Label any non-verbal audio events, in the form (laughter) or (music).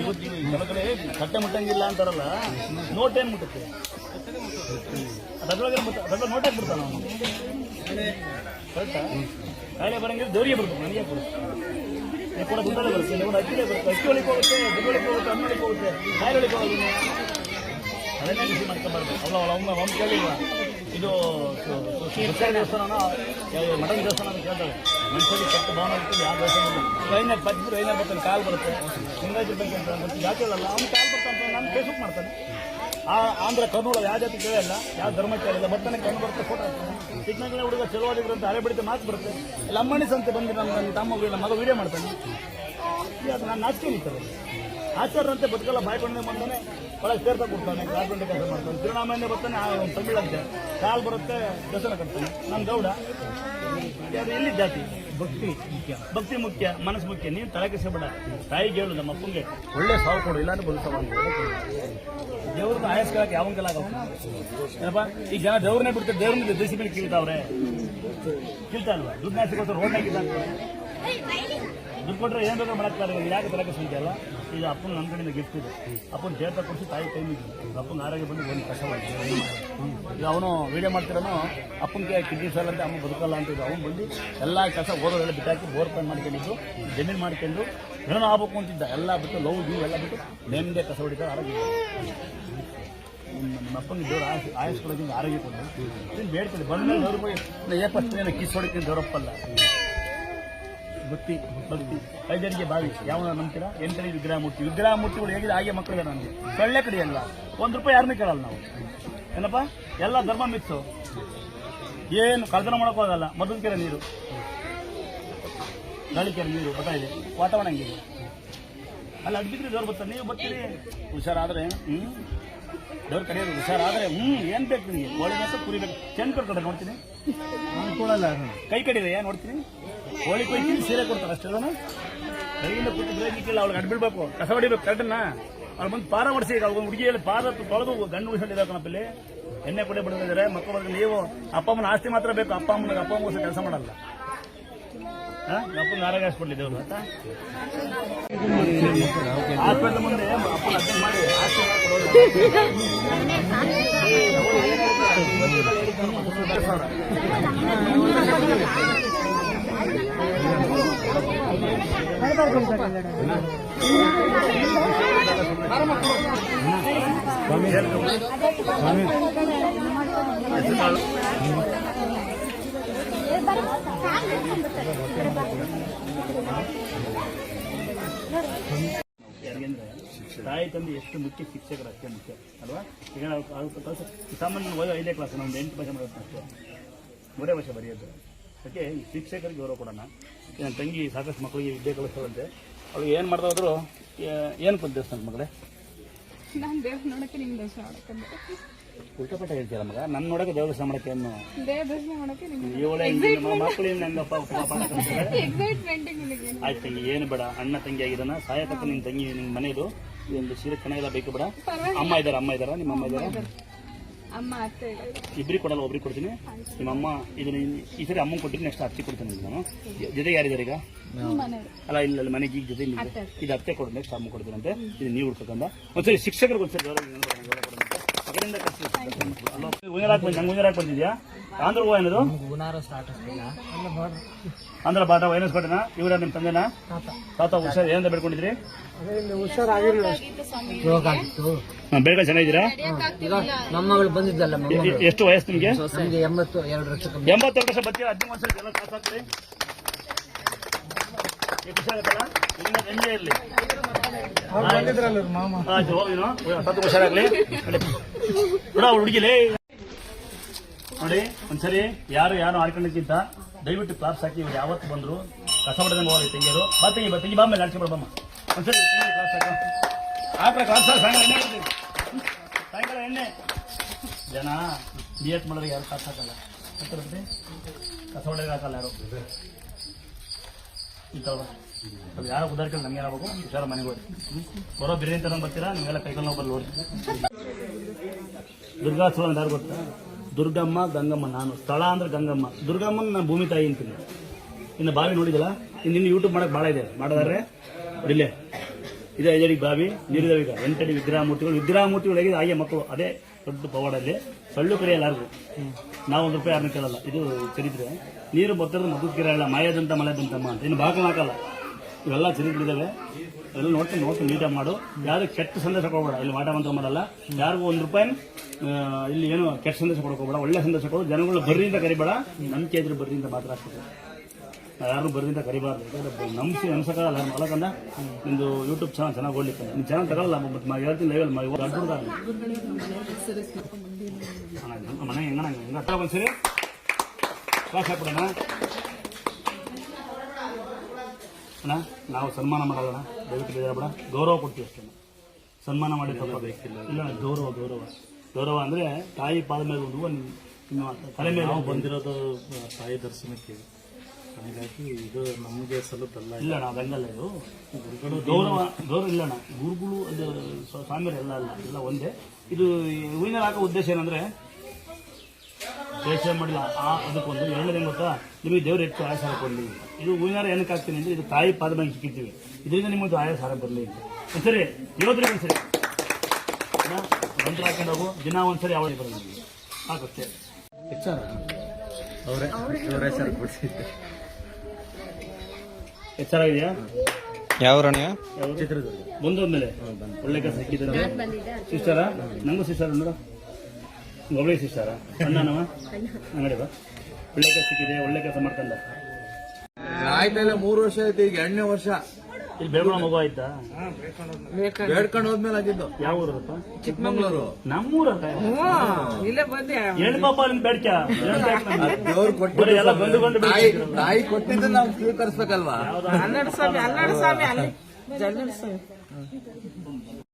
ಇವತ್ತು ಕಟ್ಟೆ ಮುಟ್ಟಂಗಿಲ್ಲ ಅಂತಾರಲ್ಲ ನೋಟ್ ಏನ್ ಮುಟ್ಟುತ್ತೆ ಅದ್ರೊಳಗೆ ಅದ್ರೊಳಗೆ ನೋಟ್ ಹಾಕ್ಬಿಡ್ತಾನ ಅವನು ಕರೆಕ್ಟಾ ಬರಂಗಿಲ್ಲ ದೇವರಿಗೆ ಬರ್ಬೇಕು ನನಗೆ ಬರುತ್ತೆ ನೀವು ಕೂಡ ದುಡ್ಡಲ್ಲೇ ಬರುತ್ತೆ ನೀವು ಬರುತ್ತೆ ಅಕ್ಕಿ ಒಳಗೆ ಹೋಗುತ್ತೆ ದುಡ್ಡೊಳಗೆ ಹೋಗುತ್ತೆ ಅನ್ನ ಒಳಗೆ ಹೋಗುತ್ತೆ ಕಾಯಿಲೆ ಒಳಗೆ ಅದನ್ನೇ ಬಿಸಿ ಮಾಡ್ಕೊಬಾರ್ದು ಅಲ್ಲ ಒಮ್ಮೆ ಒಮ್ಮೆ ಕೇಳಿಲ್ಲ ಇದು ದೇವಸ್ಥಾನ ಮಟನ್ ದೇವಸ್ಥಾನ ಅಂತ ಕೇಳ್ತಾರೆ ಮನುಷ್ಯರಿಗೆ ಕೆಟ್ಟ ಭಾವನೆ ಇರ್ತದೆ ಯಾವ ದೋಷ ಐನರ್ ಪಚ್ಚಿದ್ರು ಐನರ್ ಬರ್ತಾನೆ, ಕಾಲು ಬರುತ್ತೆ. ಹಿಂಗಾಗಿ ಬಗ್ಗೆ ಅಂತ ಮತ್ತೆ ಜಾತಿ ಹೇಳಲ್ಲ. ಅವ್ನು ಕಾಲು ಬರ್ತಾನೆ ನಾನು ಫೇಸ್ಬುಕ್ ಮಾಡ್ತಾನೆ. ಆ ಆಂಧ್ರ ಕರ್ನೂಲ ಯಾವ ಜಾತಿ ಕೇಳಲ್ಲ ಯಾವ ಧರ್ಮ ಕೇಳಿಲ್ಲ ಬರ್ತಾನೆ ಕಣ್ಣು ಬರುತ್ತೆ ಫೋಟೋ ಹಾಕ್ತಾನೆ. ಚಿಕ್ಕಮಗಳೂರು ಹುಡುಗ ಚಲುವಾಗಿದ್ರು ಅಂತ ಹಳೆ ಬಿಡುತ್ತೆ ಮಾತು ಬರುತ್ತೆ. ಅಮ್ಮಣಿ ಸಂತೆ ಬಂದು ನಮ್ಮ ನನ್ನ ತಮ್ಮ ಮಗ ವಿಡಿಯೋ ಮಾಡ್ತಾನೆ. ಅದು ನಾನು ನಾಚಿಕೆ ನಿಂತಾರೆ ಆಚಾರಂತೆ ಬದುಕಲ್ಲ ಬಾಯ್ಕೊಂಡೆ ಮಾಡ್ತಾನೆ ಒಳಗೆ ಸೇರ್ತಾ ಕೊಡ್ತಾನೆ ಗಾರ್ಮೆಂಟ್ ಕೆಲಸ ಮಾಡ್ತಾನೆ. ತಿರುನಾಮಯಿಂದ ಬರ್ತಾನೆ ಆ ಒಂದು ತಮಿಳಂತೆ. ಕಾಲು ಬರುತ್ತೆ ದರ್ಶನ ಕಟ್ತಾನೆ. ನಾನು ಗೌಡ ಅದು ಎಲ್ಲಿ ಜಾತಿ? ಭಕ್ತಿ ಮುಖ್ಯ. ಭಕ್ತಿ ಮುಖ್ಯ ಮನಸ್ಸು ಮುಖ್ಯ. ನೀನು ತಲೆ ಕೆಸಬೇಡ ತಾಯಿಗೆ ಹೇಳು ನಮ್ಮ ಅಪ್ಪಂಗೆ. ಒಳ್ಳೆ ಸಾವು ಕೊಡು ಇಲ್ಲಾಂದ್ರೆ ಬದುಕವ ದೇವ್ರನ್ನ ಆಯಸ್ಕೊಳಕ್ಕೆ ಯಾವ ಕೆಲ ಏನಪ್ಪ? ಈಗ ಜನ ದೇವ್ರನ್ನೇ ಬಿಡ್ತಾರೆ ದೇವ್ರನ್ನ ದೇಸಿ ಮೇಲೆ ಕೀಳ್ತಾವ್ರೆ. ಕೀಳ್ತಾ ಇಲ್ವಾ? ದುಡ್ಡು ನಾಸಿಗೋಸ್ಕರ ರೋಡ್ ಹಾಕಿದ್ದಾರೆ. ದುಡ್ಡು ಕೊಟ್ಟರೆ ಏನು ಬೇಕಾದ್ರೆ ಮಾಡಕ್ತಾರೆ ಯಾಕೆ ತರಕ ಸಂಖ್ಯೆ ಈಗ ಅಪ್ಪನ ನನ್ನ ಕಡೆಯಿಂದ ಗಿಫ್ಟ್ ಇದೆ. ಅಪ್ಪನ ದೇವತ ಕೊಡಿಸಿ ತಾಯಿ ಟೈಮ್ ಮುಗಿ ಅಪ್ಪನ ಆರೋಗ್ಯ ಬಂದು ಒಂದು ಕಷ್ಟವಾಗಿದೆ ಈಗ ಅವನು ವೀಡಿಯೋ ಮಾಡ್ತಿರೋನು, ಅಪ್ಪನಿಗೆ ಕಿಡ್ನಿ ಸಾಲ ಅಂತ ಅಮ್ಮ ಬದುಕಲ್ಲ ಅಂತ ಅವ್ನು ಬಂದು ಎಲ್ಲ ಕೆಲಸ ಓದೋದೆಲ್ಲ ಬಿಟ್ಟಾಕಿ ಬೋರ್ ಪೈನ್ ಮಾಡ್ಕೊಂಡಿದ್ದು, ಜಮೀನು ಮಾಡ್ಕೊಂಡು ಏನೋ ಆಗ್ಬೇಕು ಅಂತಿದ್ದ. ಎಲ್ಲ ಬಿಟ್ಟು ಲವ್ ಗೀವ್ ಎಲ್ಲ ಬಿಟ್ಟು ನೆಮ್ಮದೇ ಕಸ ಹೊಡಿತಾರೆ, ಆರೋಗ್ಯ ನಮ್ಮ ದೇವ್ರು ಆಯಸ್ ಆಯಸ್ ಕೊಡೋದ್ರಿಂದ ಆರೋಗ್ಯ ಕೊಡೋದು ನೀನು ಬೇಡ್ತೀನಿ ಬಂದ್ಮೇಲೆ ಅವ್ರಿಗೆ ಏ ಕಿಸ್ ಹೊಡಿತೀನಿ, ದೇವರಪ್ಪಲ್ಲ. ಭಕ್ತಿ ಭಕ್ತಿ ಐದರಿಗೆ ಬಾವಿ ಯಾವ ನಂಬ್ತೀರಾ ಎಂಟನೇ ವಿಗ್ರಹ ಮೂರ್ತಿ ವಿಗ್ರಹ ಮೂರ್ತಿಗಳು ಹೇಗಿದೆ ಹಾಗೆ ಮಕ್ಕಳಿಗೆ ನನಗೆ ಸೊಳ್ಳೆ ಕಡಿಯಲ್ಲ ಒಂದು ರೂಪಾಯಿ ಯಾರನ್ನೂ ಕೇಳಲ್ಲ ನಾವು. ಏನಪ್ಪ? ಎಲ್ಲ ಧರ್ಮ ಮಿಕ್ಸು. ಏನು ಕಳ್ತನ ಮಾಡೋಕ್ಕೂ ಆಗಲ್ಲ. ಮದ್ದದ ಕೆರೆ ನೀರು. ಗಾಳಿ ಕೆರೆ ನೀರು ಬರ್ತಾ ಇದೆ. ವಾತಾವರಣ ಹಂಗಿದೆ? ಅಲ್ಲಿ ಬಿದ್ದರೆ ದೇವ್ರು ಬರ್ತಾರೆ. ನೀವು ಬರ್ತೀರಿ. ಹುಷಾರಾದರೆ ಹ್ಞೂ ದೇವ್ರು ಕರೆಯೋದು ಹುಷಾರಾದರೆ ಹ್ಞೂ ಏನು ಬೇಕು ನಿಮಗೆ? ಒಳ್ಳೆ ಬೇಕು ಕುರಿ ಬೇಕು ಚೆಂದ ಕಡೆ ನೋಡ್ತೀನಿ. ಕೈ ಕಡಿದೆ ಏನು ನೋಡ್ತೀನಿ. ಕೋಳಿ ಕೊಯ್ತೀನಿ ಸೀರೆ ಕೊಡ್ತಾರೆ ಅಷ್ಟೇ ಕೈಯಿಂದ ಕೂತು ಬೇಕಿಲ್ಲ ಅವ್ಳಿಗೆ ಅಡ್ಬಿಡ್ಬೇಕು ಕಸ ಹೊಡಿಬೇಕು ಕರೆಕ್ಟನ್ನ ಅವ್ಳು ಬಂದು ಪಾರ ಹೊಡಿಸಿ ಈಗ ಅವ್ಳು ಹುಡುಗಿ ಹೇಳಿ ಪಾರ ತೊಳೆದು ಗಂಡು ಉಳಿಸ್ಕೊಂಡಿದ್ದಾರೆ ಕಣಪ್ಪಲ್ಲಿ. ಎಣ್ಣೆ ಕೊಡೆ ಬಿಡ್ತಿದ್ದಾರೆ ಮಕ್ಕಳು ನೀವು ಅಪ್ಪ ಅಮ್ಮನ ಆಸ್ತಿ ಮಾತ್ರ ಬೇಕು. ಅಪ್ಪ ಅಮ್ಮನಿಗೆ ಅಪ್ಪ ಅಮ್ಮ ಕೆಲಸ ಮಾಡಲ್ಲ? ಅಪ್ಪನ ಆರೋಗ್ಯ ಹಾಸ್ಪಿಟ್ಲ್ ಇದೆ ಅವ್ರು ಹಾಸ್ಪಿಟ್ಲ್ ಮುಂದೆ ಅಪ್ಪನ ಅಡ್ಮಿಟ್ ಮಾಡಿ (laughs) ಎಲ್ಲ ಕೊಡೋದು. ಯಾರಿಗೆಂದ್ರೆ ತಾಯಿ ತಂದೆ ಎಷ್ಟು ಮುಖ್ಯ ಶಿಕ್ಷಕರು ಅಷ್ಟೇ ಮುಖ್ಯ, ಅಲ್ವಾ? ಈಗ ನಾವು ಸಾಮಾನ್ಯ ಓದೋ ಐದೇ ಕ್ಲಾಸ್ ಒಂದು ಎಂಟು ಭಾಷೆ ಮಾಡೋದು ಅಷ್ಟೇ. ಮೂರೇ ಭಾಷೆ ಬರೆಯೋದು. ಅದಕ್ಕೆ ಈ ಶಿಕ್ಷಕರಿಗೆ ಗೌರವ ಕೊಡೋಣ. ನನ್ನ ತಂಗಿ ಸಾಕಷ್ಟು ಮಕ್ಕಳಿಗೆ ವಿದ್ಯೆ ಕಲಿಸ್ತಾಳಂತೆ. ಅವಳು ಏನು ಮಾಡ್ತಾ ಹೋದ್ರು ಏನು ಕೊಟ್ಟು ದೇವಸ್ಥಾನ ಮಗಳೇ? ನಾನು ದೇವ್ರ ನೋಡಕ್ಕೆ ನಿಮ್ಮ ದರ್ಶನ ಮಾಡಕ್ಕೆ. ಉಲ್ಟಪಟ್ಟ ಹೇಳ್ತೀರ ಮಗ? ನನ್ನ ನೋಡಕ್ಕೆ ದೇವಸ್ಥಾನ ಮಾಡಕ್ಕೆ ಏನು? ದೇವ್ರ ದರ್ಶನ ಮಾಡಕ್ಕೆ ಇವಳೆ ಎಕ್ಸೈಟ್ಮೆಂಟ್ ನಿಮಗೆ ಆಯ್ತು ತಂಗಿ ಏನು ಬೇಡ. ಅಣ್ಣ ತಂಗಿ ಆಗಿದಾನ ಸಾಯತಕ್ಕ ನಿನ್ನ ತಂಗಿ ನಿಮ್ಮ ಮನೆಯದು. ಒಂದು ಸೀರೆ ಚೆನ್ನಾಗಿಲ್ಲ ಬೇಕು ಬೇಡ. ಅಮ್ಮ ಇದ್ದಾರ ಅಮ್ಮ ಇದ್ದಾರ ನಿಮ್ಮ ಅಮ್ಮ ಇದ್ದಾರ. ಅಮ್ಮ. ಇಬ್ಬರಿಗೆ ಕೊಡಲ್ಲ ಒಬ್ರಿಗೆ ಕೊಡ್ತೀನಿ ನಿಮ್ಮ ಅಮ್ಮ ಇದನ್ನ ಈ ಸರಿ ಅಮ್ಮ ಕೊಟ್ಟಿದ್ದು ನೆಕ್ಸ್ಟ್ ಅತ್ತೆ ಕೊಡ್ತೀನಿ ನಾನು ಜೊತೆ ಯಾರಿದ್ದಾರೆ ಈಗ ಮನೆಯವ್ರು. ಅಲ್ಲ ಇಲ್ಲ ಅಲ್ಲಿ ಮನೆಗೆ ಈಗ ಜೊತೆ ಇಲ್ಲಿ ಇದೆ. ಇದು ಅತ್ತೆ ಕೊಡು ನೆಕ್ಸ್ಟ್ ಅಮ್ಮ ಕೊಡ್ತೀನಂತೆ ಇದು ನೀವು ಹುಡ್ಕೊಂಡ ಒಂದ್ಸರಿ ಶಿಕ್ಷಕರಿಗೆ ಒಂದ್ಸರಿ ಗೌರವ ಗೌರವ ಕೊಡೋಣಂತೆ. ಕಡೆಯಿಂದ ಬಂದಿದ್ಯಾ? ಆಂಧ್ರ ಹೂವ ಏನದು? ಆಂಧ್ರ ಬಾಟ ವೈನಸ್ ಕೊಟ್ಟನ ಇವರ ನಿಮ್ಮ ತಂದೆನಾ? ತಾತ ಹುಷಾರ್ ಏನಂತ ಬೇಡ್ಕೊಂಡಿದ್ರಿ? ಬೇಗ ಚೆನ್ನಾಗಿದ್ದೀರಾ? ಮೊಮ್ಮಗಳು ಬಂದಿದ್ದಲ್ಲ ಎಷ್ಟು ವಯಸ್ಸು ನಿಮಗೆ? ಎಂಬತ್ತು ಎರಡು ವರ್ಷ ವರ್ಷ ಬರ್ತೀರಾ ಹದಿನೈದು ವರ್ಷ ಎಲ್ಲ ನೋಡಿ, ಒಂದ್ಸರಿ ಯಾರು ಯಾರು ಆಡ್ಕೊಂಡಿದ್ದ ದಯವಿಟ್ಟು ಕ್ಲಾಸ್ ಹಾಕಿ ಇವ್ರು ಯಾವತ್ತು ಬಂದ್ರು, ಕಸ ಹೊಡೆದಂಗೆ ಹೋಗಿ ತಂಗಿಯರು. ಬಾ ತಂಗಿ ಬಾ ತಂಗಿ, ಬಾ ಒಂದ್ಸರಿ ಕ್ಲಾಸ್ ಹಾಕ ಆಕ್ರ ಕ್ಲಾಸ್ ಎಣ್ಣೆ. ಸಾಯಂಕಾಲ ಎಣ್ಣೆ. ಜನ ಬಿ ಎಸ್ ಮಾಡೋರಿಗೆ ಯಾರು ಕ್ಲಾಸ್ ಹಾಕಲ್ಲ. ಕಸ ಹೊಡೆಗೆ ಹಾಕಲ್ಲ ಯಾರು? ಈ ಯಾರು ಅದು ಯಾರೋ ಉದಾಹರಣೆ ನಮ್ಗೆ ಏನಾಗಬೇಕು ಹುಷಾರ ಮನೆಗೆ ಹೋಗಿ ಬರೋ ಬಿರಿಯಾನಿ ತರ ಬರ್ತೀರಾ? ನೀವೆಲ್ಲ ಕೈಕೊಂಡು ಹೋಗಿ ಬರ್ಲಿ ದುರ್ಗಾ ಸ್ಥಳ ಯಾರು ಗೊತ್ತಾ? ದುರ್ಗಮ್ಮ ಗಂಗಮ್ಮ ನಾನು. ಸ್ಥಳ ಅಂದ್ರೆ ಗಂಗಮ್ಮ. ದುರ್ಗಮ್ಮನ ನಾನು ಭೂಮಿ ತಾಯಿ ಅಂತೀನಿ. ಇನ್ನು ಬಾವಿ ನೋಡಿದಲ್ಲ ಇನ್ನು ಯೂಟ್ಯೂಬ್ ಮಾಡಕ್ ಭಾಳ ಇದೆ. ಮಾಡಿದಾರೆ ಇಲ್ಲೇ. ಇದೆ ಐದಡಿ ಬಾವಿ ನೀರಿದಾವೆ ಈಗ. ಎಂಟಡಿ ವಿಗ್ರಹ ಮೂರ್ತಿಗಳು ವಿಗ್ರಹ ಮೂರ್ತಿಗಳಿಗೆ ಹಾಗೆ ಮಕ್ಕಳು. ಅದೇ ದೊಡ್ಡ ಪವಾಡಲ್ಲಿ. ಸಳ್ಳು ಕರೆಯಲಾರದು ನಾವು ಒಂದು ರೂಪಾಯಿ ಯಾರನ್ನ ಕೇಳಲ್ಲ. ಇದು ಚರಿತ್ರೆ. ನೀರು ಬತ್ತರದ ಮದ್ದು ಇಲ್ಲ ಮಾಯದಂತ ಮಳೆ ಬಂತಮ್ಮ ಅಂತ. ಇನ್ನು ಬಾಕಲು ಹಾಕಲ್ಲ. ಇವೆಲ್ಲ ಚರಿತ್ರೆ ಇದಾವೆ ಎಲ್ಲ ನೋಡ್ತೀನಿ ನೋಡ್ತೀನಿ ನೀಟಾಗಿ ಮಾಡು. ಯಾರು ಕೆಟ್ಟ ಸಂದೇಶ ಕೊಡಬೇಡ. ಇಲ್ಲಿ ಮಾಟ ಮಂತ್ರ ಮಾಡಲ್ಲ ಯಾರಿಗೂ ಒಂದು ರೂಪಾಯಿ ಇಲ್ಲಿ ಏನು ಕೆಟ್ಟ ಸಂದೇಶ ಕೊಡಕೋಬೇಡ ಒಳ್ಳೆ ಸಂದೇಶ ಕೊಡು. ಜನಗಳು ಬರ್ರಿಂದ ಕರಿಬೇಡ. ನಂಬಿಕೆ ಇದ್ರೆ ಬರ್ರಿಂದ ಮಾತ್ರ ಆಗ್ತದೆ ಯಾರು ಬರ್ದಿಂದ ಕರಿಬಾರ್ದು. ಯಾಕಂದ್ರೆ ನಂಬಿಸಿ ಅದನ್ನ ಅಲ್ಲಕಂದ ನಿಮ್ದು ಯೂಟ್ಯೂಬ್ ಚಾನಲ್ ಚೆನ್ನಾಗಿ ಓಡ್ಲಿಕ್ಕೆ ನಿಮ್ಮ ಚಾನಲ್ ತಗೊಳ್ಳಲ್ಲ ಮತ್ತೆ ಮಾ ಹೇಳ್ತೀನಿ ಲೈವಲ್ ಮಾಡಿ ಅಡ್ಡ ಮನೆ ಹೆಂಗ ಹತ್ರ ಒಂದ್ಸರಿ ಹಾಕ್ಬಿಡೋಣ ಅಣ್ಣ ನಾವು ಸನ್ಮಾನ ಮಾಡೋಣ ದಯವಿಟ್ಟು ಬೇಜಾರಬೇಡ ಗೌರವ ಕೊಡ್ತೀವಿ ಅಷ್ಟೇ ಸನ್ಮಾನ ಮಾಡಿ ತಪ್ಪಾಗಬೇಕಿಲ್ಲ ಇಲ್ಲ ಗೌರವ ಗೌರವ. ಗೌರವ ಅಂದರೆ ತಾಯಿ ಪಾದ ಮೇಲೆ ಒಂದು ತಲೆ ಮೇಲೆ ನಾವು ಬಂದಿರೋದು ತಾಯಿ ದರ್ಶನಕ್ಕೆ. ಹಾಗಾಗಿ ಇದು ನಮಗೆ ಸಲ್ಲುತ್ತಲ್ಲ ಇಲ್ಲ ನಾವು ಅದಂಗಲ್ಲ ಇದು. ಗೌರವ ಗೌರವ ಇಲ್ಲಣ್ಣ. ಗುರುಗಳು ಅದು ಸ್ವಾಮಿ ಸ್ವಾಮಿಯರು ಎಲ್ಲ ಅಲ್ಲ ಎಲ್ಲ ಒಂದೇ. ಇದು ಹೂವಿನ ಹಾಕೋ ಉದ್ದೇಶ ಏನಂದ್ರೆ ದೇಶ ಮಾಡಿಲ್ಲ ಆ ಅದಕ್ಕೊಂದು ಎರಡನೇ ಗೊತ್ತಾ? ನಿಮಗೆ ದೇವ್ರು ಹೆಚ್ಚು ಆಯಾಸಾರ ಕೊಡಲಿ ಇದು ಹೂವಿನಾರ ಏನಕ್ಕೆ ಹಾಕ್ತೀನಿ ಅಂದ್ರೆ ಇದು ತಾಯಿ ಪಾದ ಮೇಲೆ ಸಿಕ್ಕಿದ್ದೀವಿ. ಇದರಿಂದ ನಿಮ್ಮದು ಆಯಾಸಾರ ಹಾರ ಬರಲಿ ಸರಿ ಯೋಧರಿಗೆ ಒಂದ್ಸರಿ. ಮಂತ್ರ ಹಾಕೊಂಡು ಹೋಗು. ದಿನ ಒಂದ್ಸರಿ ಯಾವಾಗ ಬರಲಿ. ಹಾಕುತ್ತೆ ಹೆಚ್ಚಾರ ಅವರೇ ಅವರೇ ಸರ್ ಕೊಡ್ಸಿದ್ದೆ ಎಚ್ಚರ ಇದೆಯಾ ಯಾವ ರಣ ಚಿತ್ರದುರ್ಗ. ಬಂದೋದ್ಮೇಲೆ ಒಳ್ಳೆ ಕೆಲಸ ಸಿಕ್ಕಿದ್ರೆ. ಸಿಸ್ಟರ? ನಂಗೂ ಸಿಸ್ಟರ್ ನೋಡು ಒಳ್ಳೆ ಸಿಸ್ಟರ? ಅಣ್ಣನವ? ಅಂಗಡಿ ಬಾ ಒಳ್ಳೆ ಕೆಲಸ ಸಿಕ್ಕಿದೆ ಒಳ್ಳೆ ಕೆಲಸ ಮಾಡ್ತಲ್ಲ ಆಯ್ತಲ್ಲ ಮೂರು ವರ್ಷ ಆಯ್ತು ಈಗ ಎರಡನೇ ವರ್ಷ. ಇಲ್ಲಿ ಬೆಳಗುಳ ಮಗು ಆಯ್ತಾ? ಬೇಡ್ಕೊಂಡು ಹೋದ್ಮೇಲೆ ಆಗಿದ್ದು. ಯಾವ ಊರಪ್ಪ? ಚಿಕ್ಕಮಂಗ್ಳೂರು. ನಮ್ಮೂರ ಬೇಡ್ಕೊಟ್ಟಿದ್ದು ಪಾಪ ನಿನ್ ಬೇಡ್ಕ? ದೇವ್ರು ಬರೀ ಎಲ್ಲ ಬಂದು ಬಂದು ತಾಯಿ ತಾಯಿ ಕೊಟ್ಟಿದ್ದು ನಾವು ಸ್ವೀಕರಿಸ್ಬೇಕಲ್ವಾ? ಯಾವ್ದಾ